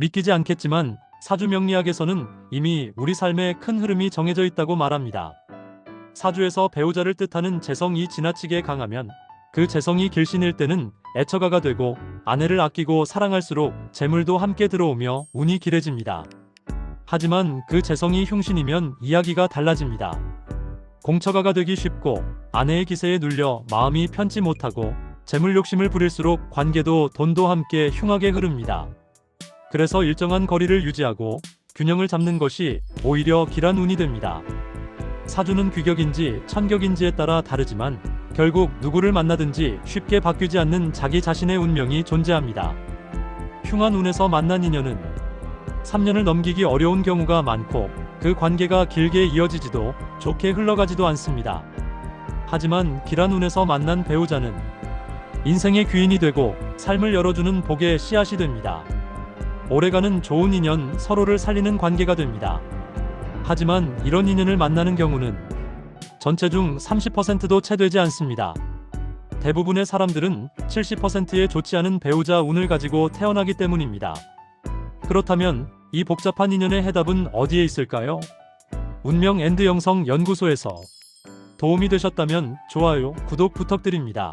믿기지 않겠지만 사주 명리학에서는 이미 우리 삶의 큰 흐름이 정해져 있다고 말합니다. 사주에서 배우자를 뜻하는 재성이 지나치게 강하면 그 재성이 길신일 때는 애처가가 되고 아내를 아끼고 사랑할수록 재물도 함께 들어오며 운이 길해집니다. 하지만 그 재성이 흉신이면 이야기가 달라집니다. 공처가가 되기 쉽고 아내의 기세에 눌려 마음이 편치 못하고 재물 욕심을 부릴수록 관계도 돈도 함께 흉하게 흐릅니다. 그래서 일정한 거리를 유지하고 균형을 잡는 것이 오히려 길한 운이 됩니다. 사주는 귀격인지 천격인지에 따라 다르지만 결국 누구를 만나든지 쉽게 바뀌지 않는 자기 자신의 운명이 존재합니다. 흉한 운에서 만난 인연은 3년을 넘기기 어려운 경우가 많고 그 관계가 길게 이어지지도 좋게 흘러가지도 않습니다. 하지만 길한 운에서 만난 배우자는 인생의 귀인이 되고 삶을 열어주는 복의 씨앗이 됩니다. 오래가는 좋은 인연, 서로를 살리는 관계가 됩니다. 하지만 이런 인연을 만나는 경우는 전체 중 30%도 채 되지 않습니다. 대부분의 사람들은 70%의 좋지 않은 배우자 운을 가지고 태어나기 때문입니다. 그렇다면 이 복잡한 인연의 해답은 어디에 있을까요? 운명 엔드 영성 연구소에서 도움이 되셨다면 좋아요, 구독 부탁드립니다.